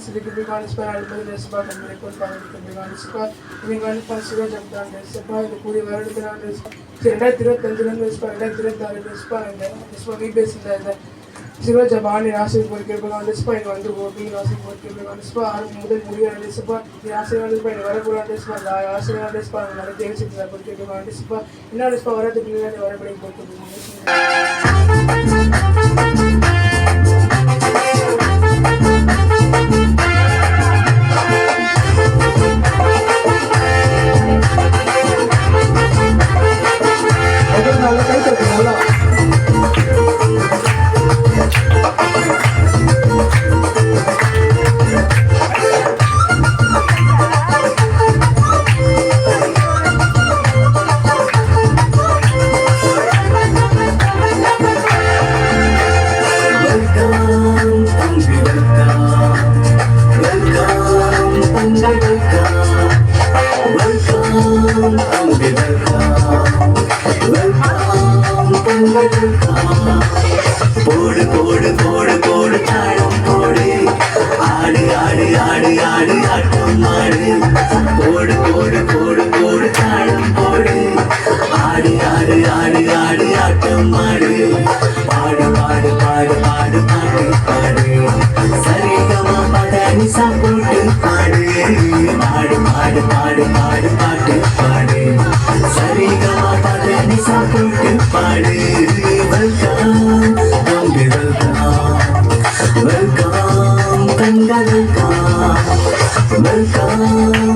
considered to be garnished by Adipati Desabha and Miracles by Adipati Desabha. Being garnished by Siva Jagdan Desabha and the Puri Varadapiran Desabha. ரெண்டாயிரத்தி இருபத்தஞ்சு ரெண்டு ரெண்டாயிரத்தி இருபத்தாறு டிஸ்பா இந்த டிஸ்பா repays இந்த சிவராஜ பாணி ராசி பொறுக்கிறப்பதான் டிஸ்பா இங்கே வந்து ஓபி ராசி பொறுக்கிறப்பா டிஸ்பா ஆறு முதல் முடிவான டிஸ்பா நீ ஆசிரியர் டிஸ்பா இங்கே வரக்கூடாது டிஸ்பா இல்லை ஆசிரியர் டிஸ்பா நிறைய தேவைச்சிட்டு பொறுக்கிறப்பா டிஸ்பா என்ன டிஸ்பா வரதுக்கு வரப்படி பொறுக்கிறது வெல்கம் தங்க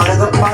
அவன்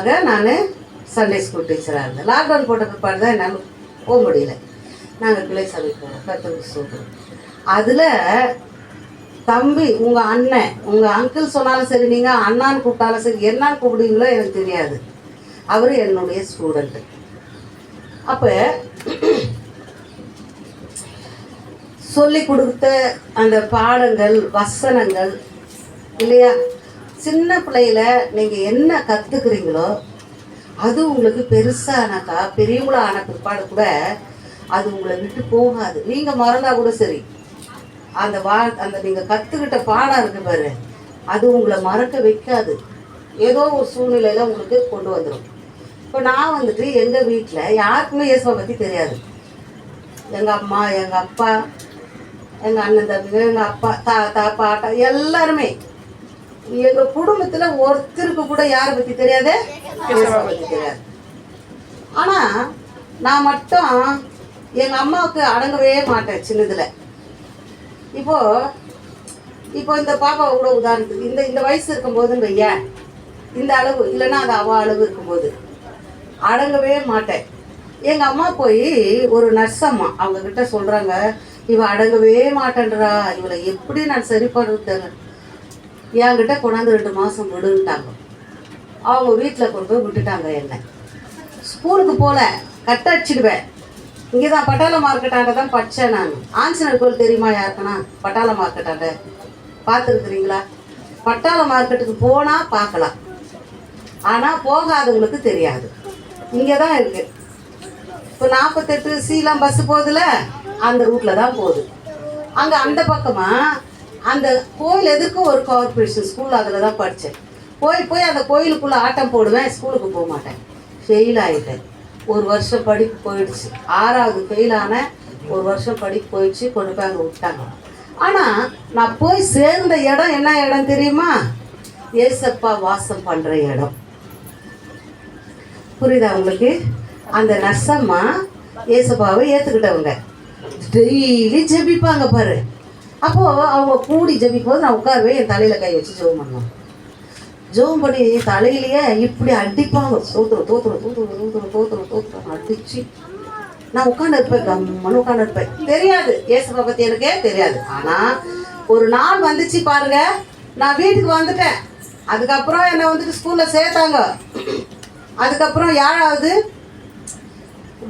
வருடங்களாக நான் சண்டே ஸ்கூல் டீச்சராக இருந்தேன். லாக்டவுன் போட்ட பிற்பாடு தான் என்னால் போக முடியல. நாங்கள் பிள்ளை சபைக்கு போகிறோம் கற்றுக்கு சொல்கிறோம் அதில் தம்பி உங்கள் அண்ணன் உங்கள் அங்கிள் சொன்னாலும் சரி நீங்கள் அண்ணான்னு கூப்பிட்டாலும் சரி என்னான்னு கூப்பிடுவீங்களோ எனக்கு தெரியாது. அவர் என்னுடைய ஸ்டூடெண்ட்டு அப்போ சொல்லி கொடுத்த அந்த பாடங்கள் வசனங்கள் இல்லையா? சின்ன பிள்ளையில நீங்கள் என்ன கற்றுக்குறீங்களோ அது உங்களுக்கு பெருசானாக்கா பெரியவங்களா ஆன பிற்பாடு கூட அது உங்களை விட்டு போகாது. நீங்கள் மறந்தா கூட சரி. அந்த வா அந்த நீங்கள் கற்றுக்கிட்ட பாடம் இருக்கு பாரு அது உங்களை மறக்க வைக்காது. ஏதோ ஒரு சூழ்நிலையில் உங்களுக்கு கொண்டு வந்துடும் இப்போ நான் வந்துட்டு எங்கள் வீட்டில் யாருக்குமே இயேசுவை பற்றி தெரியாது. எங்கள் அம்மா எங்கள் அப்பா எங்கள் அண்ணன் தம்பிங்க எங்கள் அப்பா தாத்தா பாட்டா எல்லாருமே எங்கள் குடும்பத்தில் ஒருத்தருக்கு கூட யாரை பற்றி தெரியாது? பற்றி தெரியாது. ஆனால் நான் மட்டும் எங்கள் அம்மாவுக்கு அடங்கவே மாட்டேன் சின்னதில். இப்போ இப்போ இந்த பாப்பாவை கூட உதாரணத்துக்கு இந்த இந்த வயசு இருக்கும்போதுன்னு வையேன் இந்த அளவு இல்லைன்னா அது அவ அளவு இருக்கும்போது. அடங்கவே மாட்டேன். எங்கள் அம்மா போய் ஒரு நர்ஸ் அம்மா அவங்க கிட்ட சொல்கிறாங்க இவ அடங்கவே மாட்டேன்றா. இவளை எப்படி நான் சரி பண்ணுறது என்கிட்ட கொண்டாந்து ரெண்டு மாதம் விடுன்ட்டாங்க. அவங்க வீட்டில் கொண்டு போய் விட்டுட்டாங்க என்னை. ஸ்கூலுக்கு போகல கட்ட அடிச்சிடுவேன். இங்கே தான் பட்டாள மார்க்கெட்டாண்ட தான் படித்தேன் நான். ஆஞ்சநேயர் கோயில் தெரியுமா யாருக்குன்னா பட்டாள மார்க்கெட்டாண்ட பார்த்துருக்குறீங்களா? பட்டாள மார்க்கெட்டுக்கு போனால் பார்க்கலாம். ஆனால் போகாதவங்களுக்கு தெரியாது. இங்கே தான் இருக்குது இப்போ நாற்பத்தெட்டு சீலாம் பஸ்ஸு போகுதுல அந்த ரூட்டில் தான் போகுது. அங்கே அந்த பக்கமாக அந்த கோயில் எதுக்கும் ஒரு கார்பரேஷன் ஸ்கூல் அதில் தான் படித்தேன் போய் போய் அந்த கோயிலுக்குள்ளே ஆட்டம் போடுவேன் ஸ்கூலுக்கு போக மாட்டேன். ஃபெயில் ஆகிட்டேன் ஒரு வருஷம் படிப்பு போயிடுச்சு. ஆறாவது ஃபெயில் ஆனேன் ஒரு வருஷம் படிப்பு போயிடுச்சு கொண்டு போய் அங்கே விட்டாங்க. ஆனால் நான் போய் சேர்ந்த இடம் என்ன இடம் தெரியுமா? ஏசப்பா வாசம் பண்ணுற இடம். புரியுதா உங்களுக்கு? அந்த நர்சம்மா ஏசப்பாவை ஏற்றுக்கிட்டவங்க டெய்லி ஜெபிப்பாங்க பாரு. அப்போது அவங்க கூடி ஜெபிக்கும் போது நான் உட்காருவே என் தலையில் கை வச்சு ஜெபம் பண்ணுவேன். ஜெபம் பண்ணி தலையிலேயே இப்படி அடிப்பாங்க. தோத்துரும் தோத்துரும் தோத்துரும் தோத்துரும் தோத்துரும் தோத்துரும். அடிச்சு நான் உட்காந்து இருப்பேன் கம்மனு உட்காந்து இருப்பேன் தெரியாது. ஏசப்பா பற்றி எனக்கே தெரியாது. ஆனால் ஒரு நாள் வந்துச்சு பாருங்க. நான் வீட்டுக்கு வந்துட்டேன். அதுக்கப்புறம் என்னை வந்துட்டு ஸ்கூலில் சேர்த்தாங்க. அதுக்கப்புறம் ஏழாவது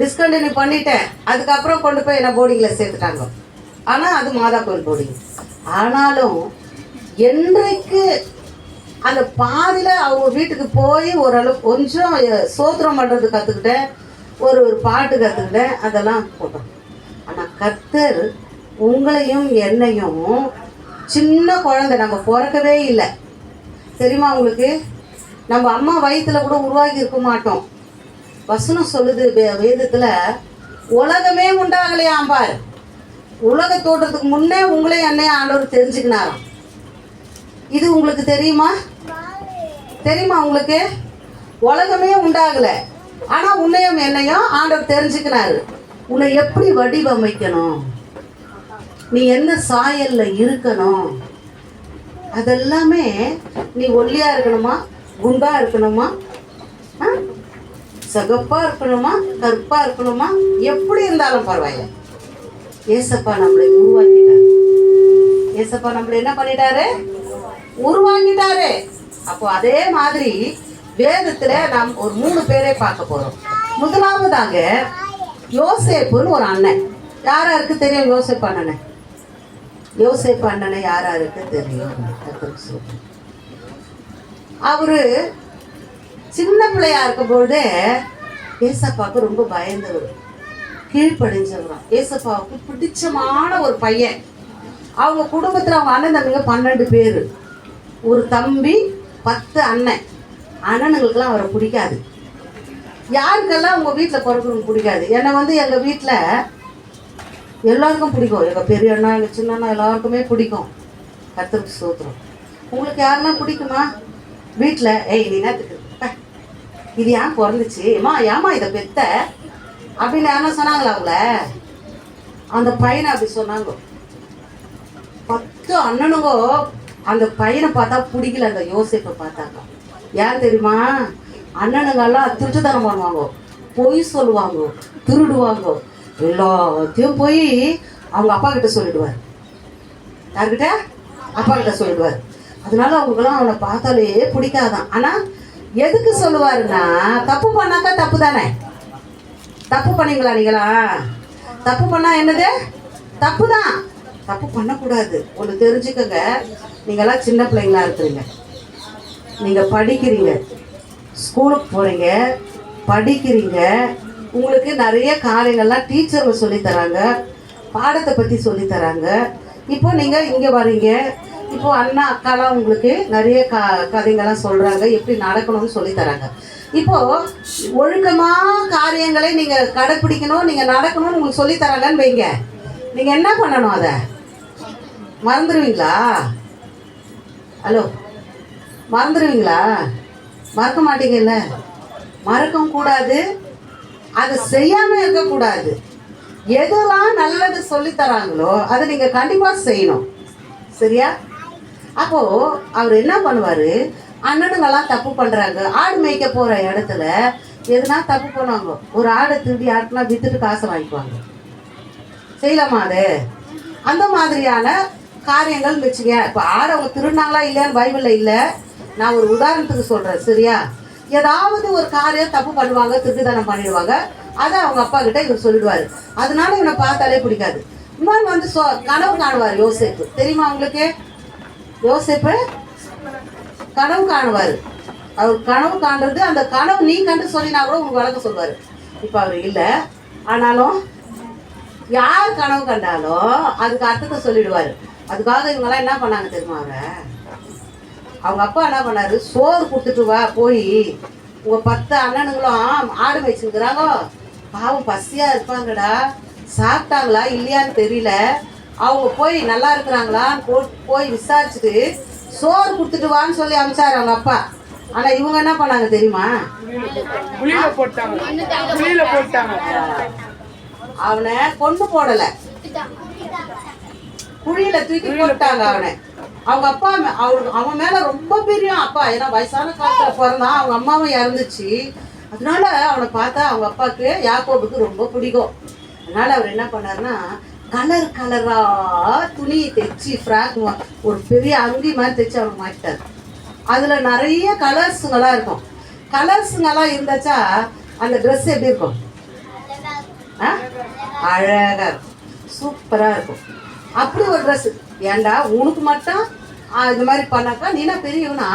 டிஸ்கண்டினியூ பண்ணிட்டேன். அதுக்கப்புறம் கொண்டு போய் என்னை போர்டிங்கில் சேர்த்துட்டாங்க. ஆனால் அது மாதா கோயில் போர்டிங் ஆனாலும் என்றைக்கு அந்த பாதியில் அவங்க வீட்டுக்கு போய் ஓரளவு கொஞ்சம் சோத்திரம் பண்ணுறது கற்றுக்கிட்டேன் ஒரு ஒரு பாட்டு கற்றுக்கிட்டேன் அதெல்லாம் போட்டோம். ஆனால் கர்த்தர் உங்களையும் என்னையும் சின்ன குழந்தை நம்ம பிறக்கவே இல்லை. தெரியுமா உங்களுக்கு? நம்ம அம்மா வயிற்றில் கூட உருவாகி இருக்க மாட்டோம். வசனம் சொல்லுது வே- உலகமே உண்டாகலையாம் பார். உலக தோற்றத்துக்கு முன்னே உங்களே என்னைய ஆண்டவர் தெரிஞ்சுக்கினாராம். இது உங்களுக்கு தெரியுமா? தெரியுமா உங்களுக்கு? உலகமே உண்டாகல. ஆனா உன்னையும் என்னையும் ஆண்டவர் தெரிஞ்சுக்கினாரு. உன்னை எப்படி வடிவமைக்கணும்? நீ என்ன சாயல்ல இருக்கணும்? அதெல்லாமே நீ ஒல்லியா இருக்கணுமா? குண்டா இருக்கணுமா? ஆ? சகப்பா இருக்கணுமா? கருப்பா இருக்கணுமா? எப்படி இருந்தாலும் பரவாயில்ல. ஏசப்பா நம்மளை உருவாக்கிட்டார். ஏசப்பா நம்மளை என்ன பண்ணிட்டாரு? உருவாக்கிட்டாரு. அப்போ அதே மாதிரி வேதத்துல நாம் ஒரு மூணு பேரை பார்க்க போறோம். முதலாவதாக யோசேப்புன்னு ஒரு அண்ணன். யார் யாருக்கு தெரியும் யோசேப்பு அண்ணனை? யோசேப்பு அண்ணனை யார் யாருக்கு தெரியும்? அவரு சின்ன பிள்ளையா இருக்கும்போதே ஏசப்பாவுக்கு ரொம்ப பயந்தவர். கீழ்ப்படிஞ்சவராம் ஏசப்பாவுக்கு பிடிச்சமான ஒரு பையன். அவங்க குடும்பத்தில் அவங்க அண்ணன் தம்பிங்க பன்னெண்டு பேர். ஒரு தம்பி பத்து அண்ணன். அண்ணனுங்களுக்கெல்லாம் அவரை பிடிக்காது. யாருக்கெல்லாம் உங்கள் வீட்டில் பிறக்கணும் பிடிக்காது. என்னை வந்து எங்கள் வீட்டில் எல்லாருக்கும் பிடிக்கும். எங்கள் பெரிய அண்ணா எங்கள் சின்ன அண்ணா எல்லாருக்குமே பிடிக்கும். கர்த்தருக்கு சோத்துறோம் உங்களுக்கு யாருன்னா பிடிக்குமா? வீட்டில் ஏய் நீ நேரத்துக்கு இது ஏன் பிறந்துச்சு? ஏமா ஏமா இதை பெத்த? அப்படின்னு யாரும் சொன்னாங்களா அவங்கள? அந்த பையனை அப்படி சொன்னாங்க. பத்து அண்ணனுங்கோ அந்த பையனை பார்த்தா பிடிக்கல அந்த யோசிப்பை பார்த்தாங்க. ஏன் தெரியுமா? அண்ணனுங்கெல்லாம் திருட்டுத்தனம் பண்ணுவாங்க. பொய் சொல்லுவாங்க திருடுவாங்க. எல்லாத்தையும் போய் அவங்க அப்பா கிட்ட சொல்லிடுவார். யார்கிட்ட? அப்பா கிட்ட சொல்லிடுவார். அதனால அவங்களாம் அவனை பார்த்தாலே பிடிக்காதான். ஆனால் எதுக்கு சொல்லுவாருன்னா தப்பு பண்ணாக்கா தப்பு தானே? தப்பு பண்ணீங்களா நீங்களா? தப்பு பண்ணா என்னது? தப்பு தான் தப்பு பண்ணக்கூடாது. ஒன்று தெரிஞ்சுக்கங்க. நீங்களாம் சின்ன பிள்ளைங்களா இருக்கிறீங்க. நீங்கள் படிக்கிறீங்க. ஸ்கூலுக்கு போகிறீங்க படிக்கிறீங்க. உங்களுக்கு நிறைய காரியங்கள்லாம் டீச்சருங்க சொல்லித் தராங்க. பாடத்தை பற்றி சொல்லித் தராங்க. இப்போ நீங்கள் இங்கே வரீங்க இப்போ அண்ணா அக்காலாம் உங்களுக்கு நிறைய க கதைங்கள்லாம் சொல்கிறாங்க எப்படி நடக்கணும்னு சொல்லித்தராங்க இப்போ ஒழுக்கமா காரியங்களை நீங்கள் கடைப்பிடிக்கணும் நீங்கள் நடக்கணும்னு உங்களுக்கு சொல்லித் தராங்கன்னு வைங்க. நீங்கள் என்ன பண்ணணும் அதை? மறந்துடுவீங்களா? ஹலோ மறந்துடுவீங்களா? மறக்க மாட்டீங்கல்ல மறக்கவும் கூடாது. அதை செய்யாம இருக்கக்கூடாது. எதெல்லாம் நல்லது சொல்லி தராங்களோ அதை நீங்க கண்டிப்பா செய்யணும். சரியா? அப்போ அவர் என்ன பண்ணுவாரு? அண்ணனுங்கெல்லாம் தப்பு பண்ணுறாங்க ஆடு மேய்க்க போகிற இடத்துல எதுனா தப்பு பண்ணுவாங்க. ஒரு ஆடை திருடி ஆட்டுனா வித்துட்டு காசை வாங்கிக்குவாங்க. செய்யலாமா அது? அந்த மாதிரியான காரியங்கள் வச்சுக்க இப்போ ஆடை அவங்க திருடினாங்களா இல்லையான்னு பைபிளில் இல்லை. நான் ஒரு உதாரணத்துக்கு சொல்கிறேன் சரியா? ஏதாவது ஒரு காரியம் தப்பு பண்ணுவாங்க திருட்டுத்தனம் பண்ணிடுவாங்க. அதை அவங்க அப்பா கிட்ட இவர் சொல்லிடுவார். அதனால இவனை பார்த்தாலே பிடிக்காது. இன்னொன்று வந்து சொ கனவு காணுவார் யோசிப்பு. தெரியுமா அவங்களுக்கு யோசேப்பு? கனவு காணுவார். அவர் கனவு காண்றது அந்த கனவு நீ கண்டு சொல்லினா கூட உங்களுக்கு வழக்க சொல்வார் இப்போ அவர் இல்லை. ஆனாலும் யார் கனவு கண்டாலும் அதுக்கு அர்த்தத்தை சொல்லிடுவார். அதுக்காக இவங்கெல்லாம் என்ன பண்ணாங்க தெரியுமா அவங்க அவங்க அப்பா என்ன பண்ணாரு? சோறு கொடுத்துட்டு வா போய். உங்கள் பத்து அண்ணனுங்களும் ஆடு மேய்ச்சிருக்கிறாங்க பாவம் பசியாக இருப்பாங்கடா. சாப்பிட்டாங்களா இல்லையான்னு தெரியல. அவங்க போய் நல்லா இருக்கிறாங்களான்னு போ- போய் விசாரிச்சுட்டு சோறு கொடுத்துட்டு வான்னு சொல்லி அனுப்பிச்சாரு அவங்க அப்பா. ஆனா இவங்க என்ன பண்ணாங்க தெரியுமா? அவனை கொண்டு போடல. குழியில தூக்கி போட்டாங்க அவனை. அவங்க அப்பா அவனுக்கு அவன் மேல ரொம்ப பிரியம் அப்பா. ஏன்னா வயசான காலத்துல பிறந்தான். அவங்க அம்மாவும் இறந்துச்சு. அதனால அவனை பார்த்தா அவங்க அப்பாவுக்கு யாக்கோபுக்கு ரொம்ப பிடிக்கும். அதனால அவர் என்ன பண்ணாருன்னா கலர் கலரா துணி தைச்சி ஃப்ராக் ஒரு பெரிய அங்கி மாதிரி தைச்சு அவர் மாட்டார் அதில் நிறைய கலர்ஸுங்களாம் இருக்கும். கலர்ஸுங்கெல்லாம் இருந்தாச்சா அந்த ட்ரெஸ் எப்படி இருக்கும்? ஆ? அழகாக இருக்கும். சூப்பராக இருக்கும். அப்படி ஒரு ட்ரெஸ் ஏன்டா உனக்கு மட்டும்? இது மாதிரி பண்ணாக்கா நீனா பெரியவனா?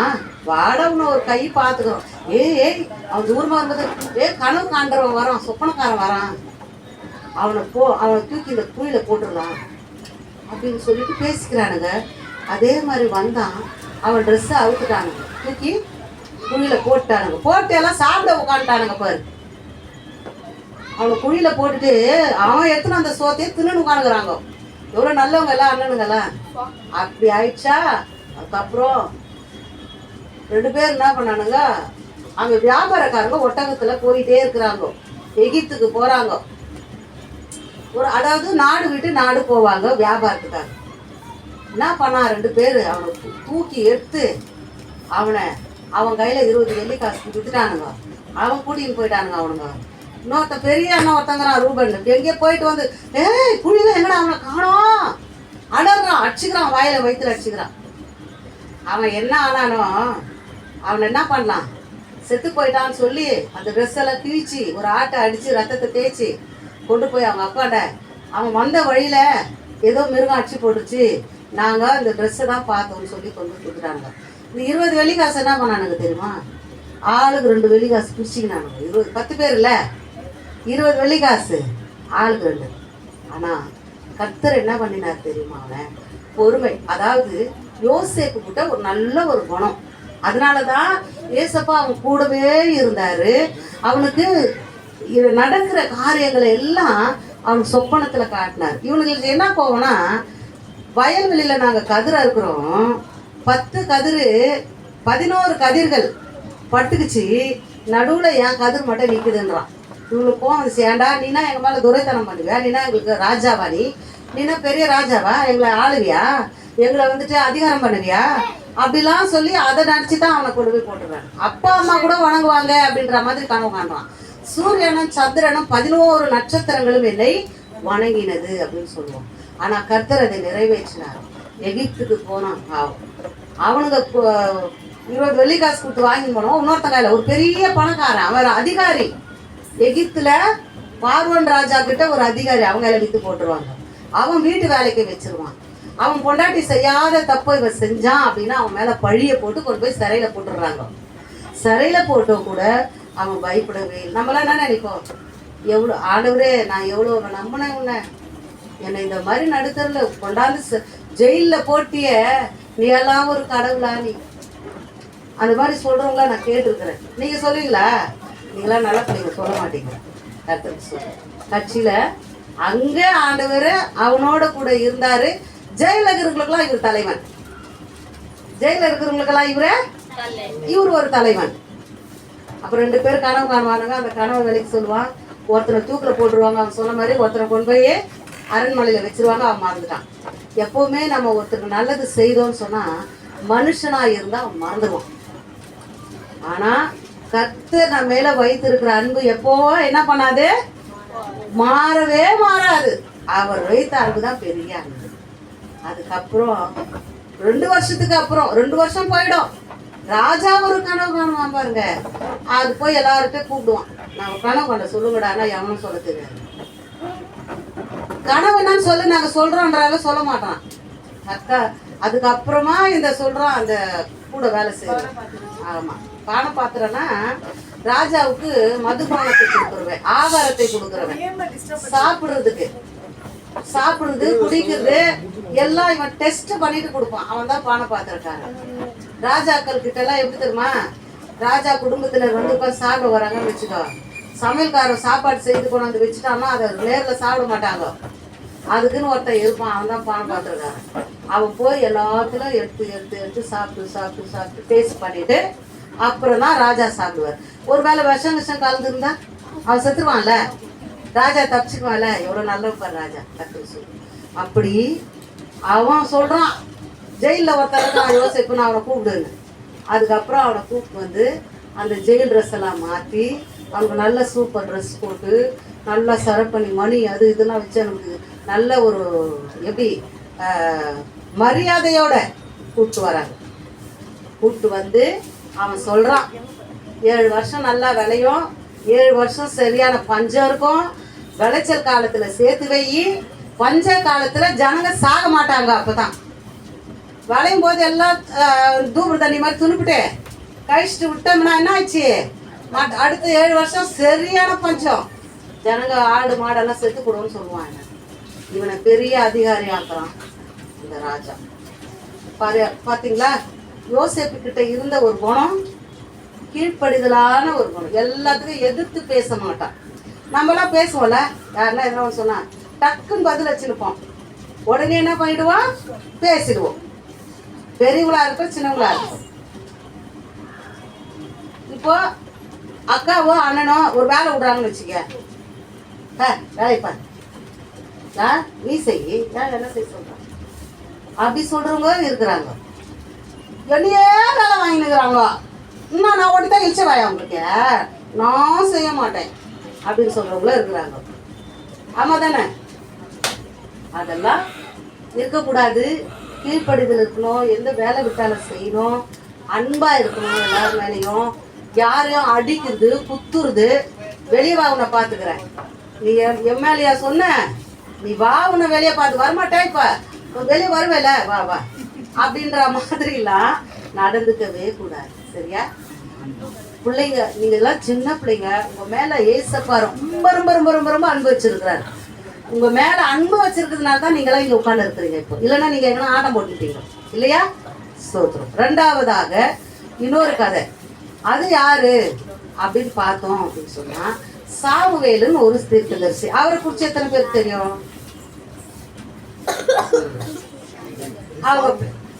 வாட உன்னை ஒரு கை பார்த்துக்கிறோம் ஏய் ஏய் அவன் தூரமாக இருந்தது ஏ கனவு காண்றவன் வரான் சொப்பனக்காரன் வரான். அவனை போ அவனை தூக்கி இந்த குழியில போட்டுடலாம் அப்படின்னு சொல்லிட்டு பேசிக்கிறானுங்க. அதே மாதிரி வந்தான். அவன் ட்ரெஸ்ஸை அவுத்துட்டானுங்க. தூக்கி குழியில போட்டுட்டானுங்க போட்டு எல்லாம் சாப்பிட உட்காந்துட்டானுங்க பாரு. அவனை குழியில போட்டுட்டு அவன் எடுத்துன்னு அந்த சோத்தையே தின்னு உட்காந்துக்கிறாங்க எவ்வளோ நல்லவங்க எல்லாம் அண்ணனுங்கெல்லாம் அப்படி ஆயிடுச்சா? அதுக்கப்புறம் ரெண்டு பேர் என்ன பண்ணானுங்க? அங்கே வியாபாரக்காரங்க ஒட்டகத்தில் போயிட்டே இருக்கிறாங்க. எகிப்துக்கு போகிறாங்க ஒரு அதாவது நாடு விட்டு நாடு போவாங்க வியாபாரத்துக்காக. என்ன பண்ணா ரெண்டு பேர் அவனை தூக்கி எடுத்து அவனை அவன் கையில் இருபது வெள்ளி காசு வித்துட்டானுங்க அவன் கூட்டின்னு போயிட்டானுங்க அவனுங்க. இன்னொருத்த பெரிய அண்ணன் ஒருத்தங்கிறான் ரூபன் எங்கேயோ போயிட்டு வந்து ஏய் குழியில எங்கடா அவனை காணோம்? அடறான் அடிச்சுக்கிறான் வாயில வயிற்றுல அடிச்சுக்கிறான். அவன் என்ன ஆனானோ அவன் என்ன பண்ணலாம் செத்து போயிட்டான்னு சொல்லி அந்த ட்ரெஸ் எல்லாம் கிழிச்சு ஒரு ஆட்டை அடிச்சு ரத்தத்தை தேய்ச்சி கொண்டு போய் அவங்க அப்பாட்ட அவன் வந்த வழியில் ஏதோ மிருகம் அடிச்சு போட்டுச்சு. நாங்கள் இந்த ட்ரெஸ்ஸை தான் பார்த்தோம்னு சொல்லி கொண்டு கொடுக்குறாங்க இந்த இருபது வெள்ளி காசு என்ன பண்ணானுங்க தெரியுமா? ஆளுக்கு ரெண்டு வெள்ளி காசு பிரிச்சுக்கினானுங்க இருபது பத்து பேர் இல்லை. இருபது வெள்ளி காசு ஆளுக்கு ரெண்டு. ஆனால் கர்த்தர் என்ன பண்ணினார் தெரியுமா அவன்? பொறுமை. அதாவது யோசேப்பு கிட்ட ஒரு நல்ல ஒரு குணம். அதனால தான் ஏசப்பா அவன் கூடவே இருந்தார். அவனுக்கு இது நடக்கிற காரியங்களை எல்லாம் அவனுக்கு சொப்பனத்தில் காட்டினார். இவனுங்களுக்கு என்ன கோவம்னா வயல்வெளியில் நாங்கள் கதிர் இருக்கிறோம். பத்து கதிர் பதினோரு கதிர்கள் பட்டுக்குச்சு. நடுவில் என் கதிர் மட்டும் நிற்குதுன்றான் இவனுக்கு கோவம் சேண்டா நீனா எங்கள் மேலே துரைத்தனம் பண்ணுவியா? நீனா எங்களுக்கு ராஜாவா நீ? நீனா பெரிய ராஜாவா? எங்களை ஆளுவியா? எங்களை வந்துட்டு அதிகாரம் பண்ணுவியா? அப்படிலாம் சொல்லி அதை நினச்சி தான் அவனை கொண்டு போய் போட்டுருவேன் அப்பா அம்மா கூட வணங்குவாங்க அப்படின்ற மாதிரி கனவு காணுவான் சூரியனும் சந்திரனும் பதினோரு நட்சத்திரங்களும் என்னை வணங்கினது அப்படின்னு சொல்லுவோம். ஆனா கர்த்தர் அதை நிறைவேற்றினார். எகிப்துக்கு போனான் பாவம். அவனுங்க இருபது வெள்ளி காசு கொடுத்து வாங்கி போனோம் இன்னொருத்த கையில. ஒரு பெரிய பணக்காரன். அவர் அதிகாரி. எகிப்துல பார்வன் ராஜா கிட்ட ஒரு அதிகாரி அவங்க வித்து போட்டுருவாங்க. அவன் வீட்டு வேலைக்கு வச்சிருவான். அவன் பொண்டாட்டி செய்யாத தப்பு இவன் செஞ்சான் அப்படின்னா அவன் மேல பழிய போட்டு கொண்டு போய் சிறையில போட்டுடுறாங்க. சிறையில போட்டோம் கூட அவன் பயப்படவே இல்லை நம்மளாம் என்ன நினைப்போம்? எவ்வளோ ஆண்டவரே நான் எவ்வளோ நம்பினேன் உன்னை. என்னை இந்த மாதிரி நடுத்தரில் கொண்டாந்து ஜெயில்ல போட்டிய நீ எல்லாம் ஒரு கடவுளா நீ. அந்த மாதிரி சொல்றவங்கள நான் கேட்டிருக்கிறேன். நீங்க சொல்லுவீங்களா? நீங்களாம் நல்ல பிள்ளைங்க சொல்ல மாட்டீங்க. கருத்துக்கு சொல்ல கட்சியில அங்க ஆண்டவர் அவனோட கூட இருந்தாரு. ஜெயில இருக்கிறவங்களுக்கெல்லாம் இவர் தலைவன். ஜெயில இருக்கிறவங்களுக்கெல்லாம் இவரு? இவர் ஒரு தலைவன். அப்புறம் ரெண்டு பேர் கனவு காணுவானுங்க. அந்த கனவு வேலைக்கு சொல்லுவான். ஒருத்தனை தூக்கில் போட்டுருவாங்க. அவன் சொன்ன மாதிரி ஒருத்தனை கொண்டு போய் அரண்மனையில் வச்சிருவாங்க. அவன் மறந்துட்டான். எப்போவுமே நம்ம ஒருத்தருக்கு நல்லது செய்தோம்னு சொன்னால் மனுஷனாக இருந்தால் அவன் மறந்துடுவான். ஆனால் கத்து நம்ம மேலே வைத்திருக்கிற அன்பு எப்போவோ என்ன பண்ணாது? மாறவே மாறாது. அவர் வைத்த அன்பு தான் பெரிய அன்பு. அதுக்கப்புறம் ரெண்டு வருஷத்துக்கு அப்புறம் ரெண்டு வருஷம் போயிடும். ராஜா ஒரு கனவு காணுவான் பாருங்க. அது போய் எல்லார்கிட்டையும் கூப்பிடுவான். நான் கனவு கண்ட சொல்லுங்கடானா எவனும் சொல்ல தெரியாது. கனவு என்னன்னு சொல்லி நாங்க சொல்கிறோன்றால சொல்ல மாட்டான். அக்கா அதுக்கப்புறமா இந்த சொல்றோம் அந்த கூட வேலை செய்யும் ஆமா. பானை பாத்திரம்னா ராஜாவுக்கு மதுபானத்தை கொடுக்குறவன் ஆகாரத்தை கொடுக்குறவன். சாப்பிடுறதுக்கு. சாப்பிடுறது குடிக்கிறது எல்லாம் இவன் டெஸ்ட் பண்ணிட்டு கொடுப்பான். அவன் தான் பானை பாத்திரக்காரன். ராஜாக்கள் கிட்ட எல்லாம் எப்படி தெரியுமா? ராஜா குடும்பத்தினர் வந்து உட்காந்து சாப்பிட வராங்கன்னு வச்சுக்கோ. சமையல்காரன் சாப்பாடு செய்து கொண்டு வந்து வச்சுட்டான்னா அதை நேரில் சாப்பிட மாட்டாங்க. அதுக்குன்னு ஒருத்தன் இருப்பான். அவன் தான் பணம் பார்த்துருக்கான். அவன் போய் எல்லாத்துலையும் எடுத்து எடுத்து எடுத்து சாப்பிட்டு சாப்பிட்டு சாப்பிட்டு டேஸ்ட் பண்ணிட்டு அப்புறம் தான் ராஜா சாப்பிடுவார். ஒருவேளை விஷம் விஷம் கலந்துருந்தா அவன் செத்துருவான்ல? ராஜா தப்பிச்சுக்குவான்ல? எவ்வளோ நல்லவன் ராஜா கத்து சொல்லி அப்படி அவன் சொல்கிறான் ஜெயிலில் ஒருத்தருக்கு நான் யோசிப்பு நான் அவனை கூப்பிடுங்க அதுக்கப்புறம் அவனை கூப்பிட்டு வந்து அந்த ஜெயில் ட்ரெஸ் எல்லாம் மாற்றி அவனுக்கு நல்ல சூப்பர் ட்ரெஸ் போட்டு நல்லா சரப்பணி மணி அது இதெல்லாம் வச்சு அவனுக்கு நல்ல ஒரு எப்படி மரியாதையோட கூப்பிட்டு வராங்க. கூப்பிட்டு வந்து அவன் சொல்கிறான் ஏழு வருஷம் நல்லா விளையும் ஏழு வருஷம் சரியான பஞ்சம் இருக்கும் விளைச்சல் காலத்தில் சேர்த்து வை பஞ்ச காலத்தில் ஜனங்க சாக மாட்டாங்க அப்போ தான் வளையும் போது எல்லாம் தூபுர தண்ணி மாதிரி துணுப்பிட்டு கழிச்சிட்டு விட்டோம்னா என்ன ஆச்சு? அடுத்த ஏழு வருஷம் சரியான பஞ்சம். ஜனங்க ஆடு மாடெல்லாம் செத்து கொடுன்னு சொல்லுவாங்க. இவனை பெரிய அதிகாரி ஆக்குறான் இந்த ராஜா. பாரு பார்த்தீங்களா யோசிப்பு கிட்ட இருந்த ஒரு குணம் கீழ்ப்படிதலான ஒரு குணம். எல்லாத்துக்கும் எதிர்த்து பேச மாட்டான். நம்மளாம் பேசுவோம்ல யாருன்னா எதனா சொன்னா டக்குன்னு பதில் வச்சுருப்போம் உடனே என்ன பண்ணிடுவோம்? பேசிடுவோம். பெரியவங்களா இருக்கட்டும் சின்னவங்களா இருக்கோம் இப்போ அக்காவோ அண்ணனோ ஒரு வேலை விடுறாங்கன்னு வச்சுக்க. வேலை பாரு. ஆ நீ செய். என்ன செய்ய சொல்ற? அப்படி சொல்றவங்க இருக்கிறாங்க. என்னையே வேலை வாங்கினுக்கிறாங்க இன்னும் நான் ஓடி தான் இழிச்ச வாயா உங்களுக்கு நான் செய்ய மாட்டேன். அப்படின்னு சொல்கிறவங்களும் இருக்கிறாங்க. ஆமா தானே அதெல்லாம் இருக்கக்கூடாது. கீழ்ப்படிதல் இருக்கணும் எந்த வேலை விட்டாலும் செய்யணும். அன்பா இருக்கணும் எல்லார் மேலேயும். யாரையும் அடிக்கிறது குத்துறது வெளியே வா உன்னை பார்த்துக்கிறேன். நீ என் என் சொன்ன? நீ வா உன்னை வெளியே பார்த்து வரமாட்டே இப்ப. வெளியே வருவேல வா வா. அப்படின்ற மாதிரிலாம் நடந்துக்கவே கூடாது. சரியா? பிள்ளைங்க நீங்க எல்லாம் சின்ன பிள்ளைங்க. உங்க மேல ஏசப்பா ரொம்ப ரொம்ப ரொம்ப ரொம்ப ரொம்ப அன்பு வச்சிருக்கிறாரு. உங்க மேல அன்பு வச்சிருக்கிறதுனால தான் நீங்க எல்லாம் இங்க உட்கார்ந்து இருக்கிறீங்க இப்போ. இல்லைன்னா நீங்க எங்கன்னா ஆட்டம் போட்டுட்டீங்க. இல்லையா? ஸ்தோத்திரம். ரெண்டாவதாக இன்னொரு கதை. அது யாரு? அப்படின்னு பார்த்தோம் அப்படின்னு சொன்னா சாமுவேலுன்னு ஒரு தீர்க்கதரிசி. அவரை குறிச்சு எத்தனை பேருக்கு தெரியும்? அவங்க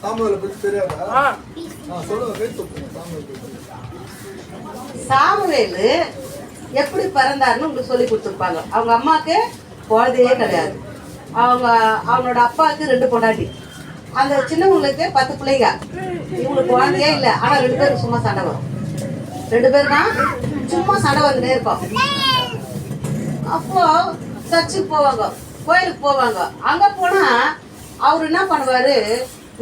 சாமுவேலை பேர் எப்படி பிறந்தாருன்னு உங்களுக்கு சொல்லி கொடுத்துருப்பாங்க. அவங்க அம்மாவுக்கு குழந்தையே கிடையாது. அவங்க அவனோட அப்பாவுக்கு ரெண்டு பொண்டாட்டி. அந்த சின்னவங்களுக்கு பத்து பிள்ளைங்க. இவங்களுக்கு குழந்தையே இல்லை. ஆனால் ரெண்டு பேரும் சும்மா சண்டை வரும். ரெண்டு பேர் தான் சும்மா சண்டை வந்துட்டே இருப்போம் அப்போ சர்ச்சுக்கு போவாங்க. கோயிலுக்கு போவாங்க. அங்கே போனால் அவர் என்ன பண்ணுவார்?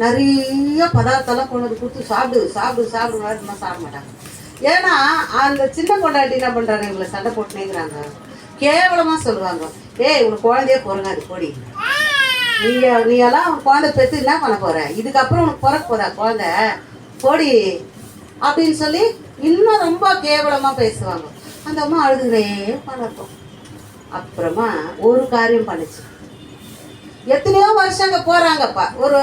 நிறைய பதார்த்தம்லாம் கொண்டு வந்து கொடுத்து சாப்பிடு சாப்பிடு சாப்பிடுவாருன்னா சாப்பிட மாட்டாங்க. ஏன்னா அந்த சின்ன பொண்டாட்டி என்ன பண்ணுறாங்க இவங்களை சண்டை போட்டுனேங்கிறாங்க. கேவலமாக சொல்லுவாங்க ஏய் உனக்கு குழந்தையே பிறங்காது கொடி நீங்க நீ எல்லாம் உன் குழந்தை பெற்று என்ன பண்ண போற? இதுக்கப்புறம் உனக்கு பிறக்க போதா குழந்தை? போடி. அப்படின்னு சொல்லி இன்னும் ரொம்ப கேவலமா பேசுவாங்க. அந்த அம்மா அழுதுகிறே பழக்கம். அப்புறமா ஒரு காரியம் பண்ணுச்சு. எத்தனையோ வருஷம் அங்கே போகிறாங்கப்பா ஒரு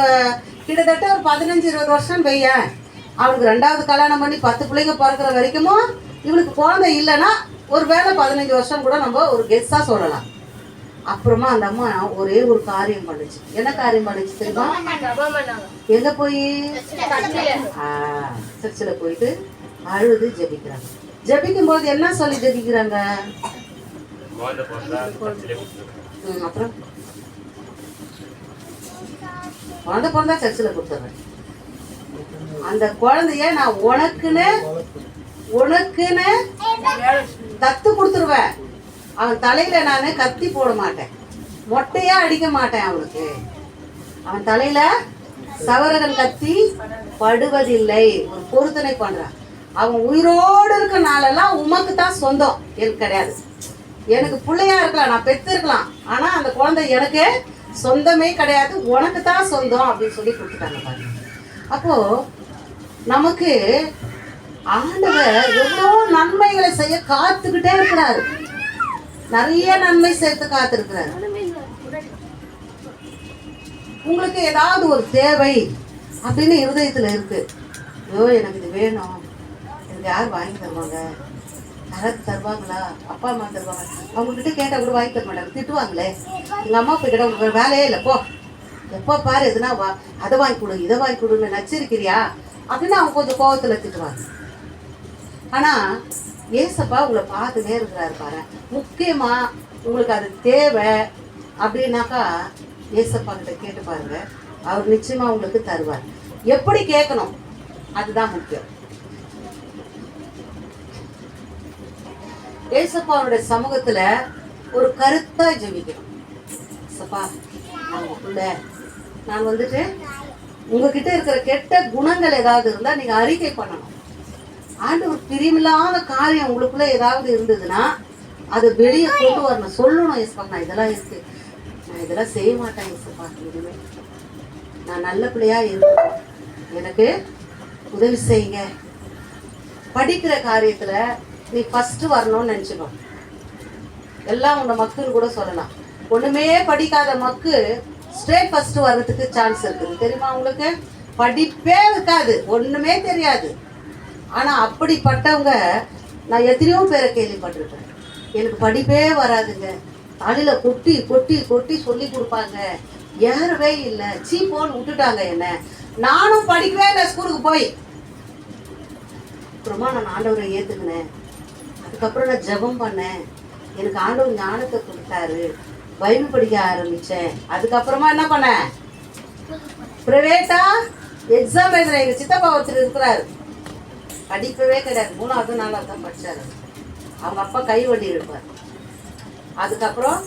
கிட்டத்தட்ட ஒரு பதினஞ்சு இருபது வருஷம் பையன் அவளுக்கு ரெண்டாவது கல்யாணம் பண்ணி பத்து பிள்ளைங்க பிறக்கிற வரைக்கும் இவளுக்கு குழந்தை இல்லைன்னா ஒரு வேளை பதினஞ்சு வருஷம் கூட நம்ம ஒரு கெஸ்ஸாக சொல்லலாம். அப்புறமா அந்த அம்மா ஒரே ஒரு காரியம் பண்ணுச்சு. என்ன காரியம் பண்ணுச்சு தெரியுமா? எங்க போய்? சர்ச்சில் போயிட்டு அழுது ஜெபிக்கிறாங்க. ஜபிக்கும் போது என்ன சொல்லி ஜெபிக்கிறாங்க? அப்புறம்? குழந்தை பிறந்தா சர்ச்சில் கொடுத்துட்றேன் அந்த குழந்தைய நான் உனக்குன்னு உனக்குன்னு தத்து கொடுத்துருவேன். அவன் தலையில நான் கத்தி போட மாட்டேன். மொட்டையா அடிக்க மாட்டேன் அவனுக்கு. அவன் தலையில சவரகன் கத்தி படுவதில்லை. ஒரு பொருத்தனை பண்றான். அவன் உயிரோடு இருக்க நாளெல்லாம் உமக்கு தான் சொந்தம். எனக்கு கிடையாது. எனக்கு பிள்ளையா இருக்கலாம் நான் பெத்து இருக்கலாம். ஆனா அந்த குழந்தை எனக்கு சொந்தமே கிடையாது. உனக்கு தான் சொந்தம் அப்படின்னு சொல்லி கொடுத்துட்டாங்க பாருங்க. அப்போ நமக்கு ஆண்டவர் எவ்வளோ நன்மைகளை செய்ய காத்துக்கிட்டே இருக்கிறாரு. நிறைய நன்மை சேர்த்து காத்திருக்கிறாரு. உங்களுக்கு ஏதாவது ஒரு தேவை அப்படின்னு இருதயத்துல இருக்கு. ஐயோ எனக்கு இது வேணும். எனக்கு யார் வாங்கி தருவாங்க? யாராவது தருவாங்களா? அப்பா அம்மா தருவாங்க. அவங்க கிட்ட கூட வாங்கி தர மாட்டாங்க. திட்டுவாங்களே. எங்க அம்மா அப்பா கிட்ட உங்களுக்கு வேலையே இல்லை. போ. எப்போ பாரு எதுனா வா அதை வாங்கி கொடு இதை வாங்கி கொடுன்னு நச்சிருக்கிறியா? அப்படின்னு அவங்க கொஞ்சம் கோபத்தில் திட்டுவாங்க. ஆனா ஏசப்பா உங்களை பார்த்துனே இருக்கிறாரு பாரு. முக்கியமா உங்களுக்கு அது தேவை அப்படின்னாக்கா ஏசப்பா கிட்ட கேட்டு பாருங்க. அவர் நிச்சயமா உங்களுக்கு தருவார். எப்படி கேட்கணும்? அதுதான் முக்கியம். ஏசப்பாவுடைய சமூகத்துல ஒரு கருத்தா ஜெபிக்கணும். ஏசப்பா நான் நான் வந்துட்டு உங்ககிட்ட இருக்கிற கெட்ட குணங்கள் ஏதாவது இருந்தா நீங்க அறிக்கை பண்ணணும். ஆண்டவர் பிரியமில்லாத காரியம் உங்களுக்குள்ள ஏதாவது இருந்ததுன்னா அதை வெளியே கொண்டு வரணும். சொல்லணும் ஏசப்பா நான் இதெல்லாம் இருக்கு. நான் இதெல்லாம் செய்ய மாட்டேன் ஏசப்பா இனிமே. நான் நல்ல பிள்ளையா இருக்கணும். எனக்கு உதவி செய்யுங்க. படிக்கிற காரியத்துல நீ ஃபர்ஸ்ட் வரணும்னு நினைச்சுக்கணும். எல்லாம் உன்னை மக்குன்னு கூட சொல்லலாம். ஒண்ணுமே படிக்காத மக்கு ஸ்டேட் ஃபர்ஸ்ட் வர்றதுக்கு சான்ஸ் இருக்குது. தெரியுமா உங்களுக்கு? படிப்பே இருக்காது. ஒண்ணுமே தெரியாது. ஆனால் அப்படிப்பட்டவங்க நான் எத்தனையோ பேரை கேள்விப்பட்டிருக்கேன். எனக்கு படிப்பே வராதுங்க. தலையில் கொட்டி கொட்டி கொட்டி சொல்லி கொடுப்பாங்க. ஏறவே இல்லை. சீ போன்னு விட்டுட்டாங்க என்ன. நானும் படிக்கவே இல்லை ஸ்கூலுக்கு போய். அப்புறமா நான் ஆண்டவரை ஏற்றுக்கினேன் அதுக்கப்புறம் நான் ஜெபம் பண்ணேன். எனக்கு ஆண்டவர் ஞானத்தை கொடுத்தாரு. பைபிள் படிக்க ஆரம்பித்தேன் அதுக்கப்புறமா என்ன பண்ணேன்? ப்ரைவேட்டா எக்ஸாம் எழுதுறேன். எங்கள் சித்தப்பா ஒருத்தர் இருக்கிறாரு. படிக்கவே கிடையாது. மூணாவது நாளாக தான் படித்தார் அவங்க அப்பா கை வண்டி எடுப்பார் அதுக்கப்புறம்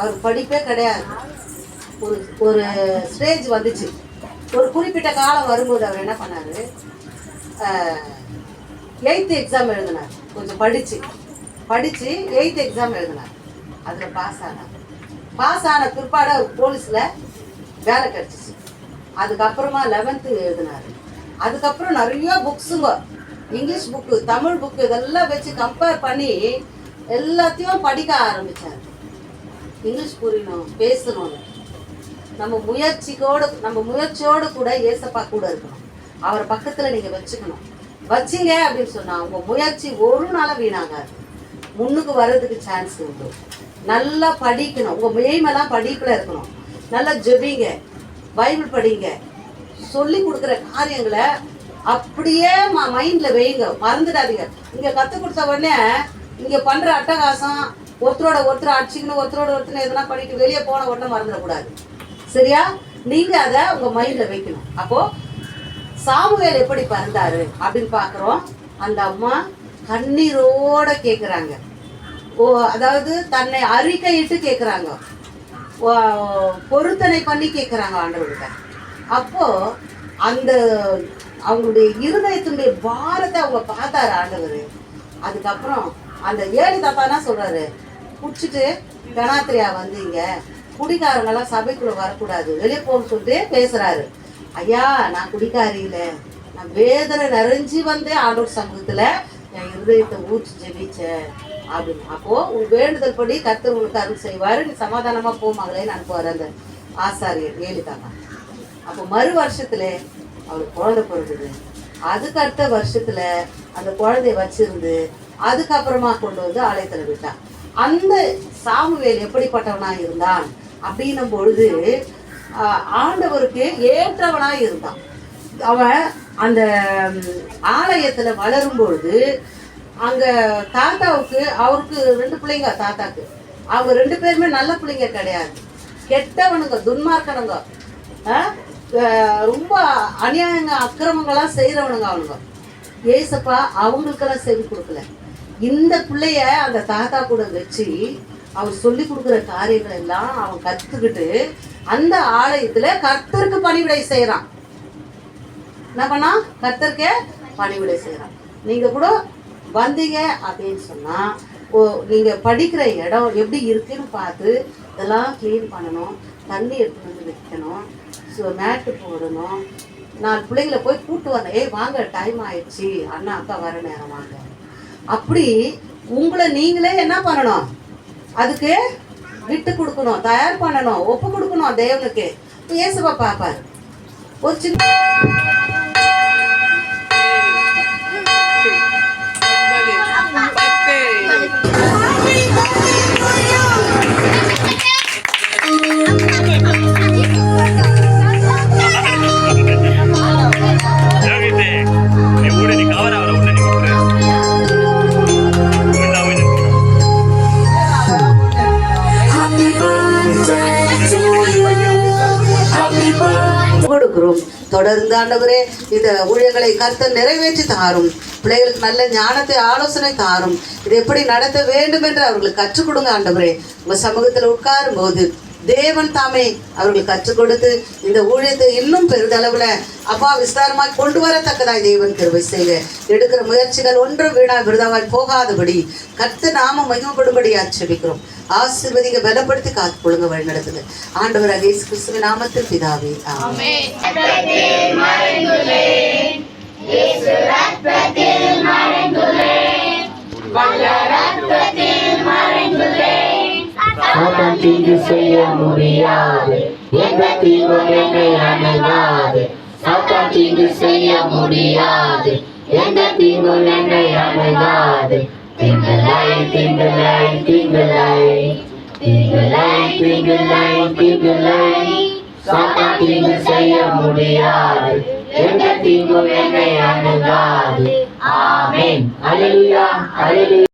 அவர் படிப்பே கிடையாது. ஒரு ஒரு ஸ்டேஜ் வந்துச்சு. ஒரு குறிப்பிட்ட காலம் வரும்போது அவர் என்ன பண்ணார்? எயித்து எக்ஸாம் எழுதினார். கொஞ்சம் படித்து படித்து எயித்து எக்ஸாம் எழுதினார். அதில் பாஸ் ஆனார். பாஸ் ஆன பிற்பாடு அவர் போலீஸில் வேலை கிடச்சிச்சு. அதுக்கப்புறமா லெவன்த்து எழுதினார். அதுக்கப்புறம் நிறைய புக்ஸுங்க இங்கிலீஷ் புக்கு தமிழ் புக்கு இதெல்லாம் வச்சு கம்பேர் பண்ணி எல்லாத்தையும் படிக்க ஆரம்பித்தார் இங்கிலீஷ் புரியணும் பேசணும் நம்ம முயற்சிக்கோடு நம்ம முயற்சியோடு கூட ஏசப்பா கூட இருக்கணும். அவரை பக்கத்தில் நீங்கள் வச்சுக்கணும். வச்சீங்க அப்படின்னு சொன்னால் உங்கள் முயற்சி ஒரு நாளாக வீணாகாது. முன்னுக்கு வர்றதுக்கு சான்ஸ் உண்டு. நல்லா படிக்கணும். உங்கள் எய்மெல்லாம் படிப்பில் இருக்கணும். நல்லா ஜெபிங்க. பைபிள் படிங்க. சொல்லி கொடுக்குற காரியங்களை அப்படியே மைண்ட்ல வைங்க மறந்துடாதீங்க. இங்க கத்து கொடுத்த உடனே இங்க பண்ற அட்டகாசம் ஒருத்தரோட ஒருத்தர் அடிச்சுக்கணும் ஒருத்தரோட ஒருத்தர் எதனா பண்ணிட்டு வெளியே போன உடனே மறந்துடக்கூடாது. சரியா? நீங்க அதை உங்க மைண்ட்ல வைக்கணும். அப்போ சாமுவேல் எப்படி பறந்தாரு அப்படின்னு பார்க்குறோம். அந்த அம்மா கண்ணீரோட கேட்குறாங்க ஓ அதாவது தன்னை அறிக்கையிட்டு கேட்குறாங்க பொருத்தனை பண்ணி கேட்குறாங்க ஆண்டவர்கிட்ட. அப்போ அந்த அவங்களுடைய இருதயத்தினுடைய பாரத்தை அவங்க பார்த்தாரு ஆண்டவர். அதுக்கப்புறம் அந்த ஏழு தாத்தானா சொல்றாரு குடிச்சிட்டு கணாத்திரியா வந்தீங்க. குடிக்காரங்கெல்லாம் சபைக்குள்ள வரக்கூடாது. வெளியே போகணும்னு சொல்லிட்டு பேசுறாரு. ஐயா நான் குடிக்காரி நான் வேதனை நிறைஞ்சு வந்தேன் ஆண்டோர் சமூகத்துல. என் இருதயத்தை ஊற்றி ஜெபிச்சேன். அப்படின்னு. அப்போ உன் வேண்டுதல் படி கர்த்தர் உங்களுக்கு அருள் செய்வாரு. நீ சமாதானமா போமாங்களேன்னு அனுப்புவார் அந்த ஆசாரியர் ஏழுதாமா அப்போ மறு வருஷத்துல அவளுக்கு குழந்தை பிறந்தது. அதுக்கு அடுத்த வருஷத்துல அந்த குழந்தைய வச்சிருந்து அதுக்கப்புறமா கொண்டு வந்து ஆலயத்துல விட்டான் அந்த சாமுவேல் எப்படிப்பட்டவனா இருந்தான்? அப்படின்னும் பொழுது ஆண்டவருக்கு ஏற்றவனா இருந்தான். அவன் அந்த ஆலயத்துல வளரும் பொழுது அங்க தாத்தாவுக்கு அவருக்கு ரெண்டு பிள்ளைங்க தாத்தாக்கு. அவங்க ரெண்டு பேருமே நல்ல பிள்ளைங்க கிடையாது. கெட்டவனுங்க துன்மார்க்கனுங்க. ரொம்ப அநியாயங்க அக்கிரமங்களாம் செய்கிறவனுங்க அவனுங்க. ஏசப்பா அவங்களுக்கெல்லாம் செவி கொடுக்கல. இந்த பிள்ளைய அந்த தாத்தா கூட வச்சு அவர் சொல்லி கொடுக்குற காரியங்கள் எல்லாம் அவன் கற்றுக்கிட்டு அந்த ஆலயத்துல கர்த்தருக்கு பணிவிடை செய்கிறான் என்ன பண்ணா? கர்த்தருக்கே பணிவிடை செய்கிறான் நீங்க கூட வந்தீங்க அப்படின்னு சொன்னா ஓ நீங்க படிக்கிற இடம் எப்படி இருக்குன்னு பார்த்து இதெல்லாம் க்ளீன் பண்ணணும் தண்ணி எடுத்துட்டு வந்து வைக்கணும். ஸோ மேட்டு போடணும் நான் பிள்ளைங்கள போய் கூட்டு வரேன் ஏய் வாங்க டைம் ஆயிடுச்சு அண்ணா அக்கா வர நேரம் வாங்க அப்படி உங்களை நீங்களே என்ன பண்ணணும் அதுக்கு விட்டு கொடுக்கணும் தயார் பண்ணணும் ஒப்பு கொடுக்கணும் தேவனுக்கு இயேசுவா பாப்பார் ஒரு சின்ன கொடுக்கிறோம். தொடர்ந்து ஆண்டவரே இந்த ஊழியர்களை கருத்து நிறைவேற்றி தாரும். பிள்ளைகளுக்கு நல்ல ஞானத்தை ஆலோசனை தாரும். இது எப்படி நடத்த வேண்டும் என்று அவர்களுக்கு கற்றுக் கொடுங்க ஆண்டவரே. உங்க சமூகத்தில் உட்காரும் போது தேவன் தாமே அவர்களுக்கு கற்றுக் கொடுத்து இந்த ஊழியத்தை இன்னும் பெரிதளவுல அப்பா விஸ்தாரமாய் கொண்டு வரத்தக்கதாய் தேவன் கருவை செய்க. எடுக்கிற முயற்சிகள் ஒன்றும் வீணா விருதாவாய் போகாதபடி கத்து நாம மகிமப்படும்படி ஆட்சேபிக்கிறோம் ஆசீர்வதிங்க பலப்படுத்தி காத்துக்கொள்ளுங்க வழி நடத்துங்க. ஆண்டவர் இயேசு கிறிஸ்துவின் நாமத்தில் பிதாவே தீங்கு செய்ய முடியாது. எந்த தீங்கும் என்னை அணுகாது. சாத்தான் தீங்கு செய்ய முடியாது. எந்த தீங்கும் என்னை அணுகாது. தீங்குலை தீங்குலை தீங்குலை தீங்குலை தீங்குலை தீங்குலை சாத்தான் தீங்கு செய்ய முடியாது. எந்த தீங்கும் என்னை அணுகாது. ஆமேன். அல்லேலூயா அல்லேலூயா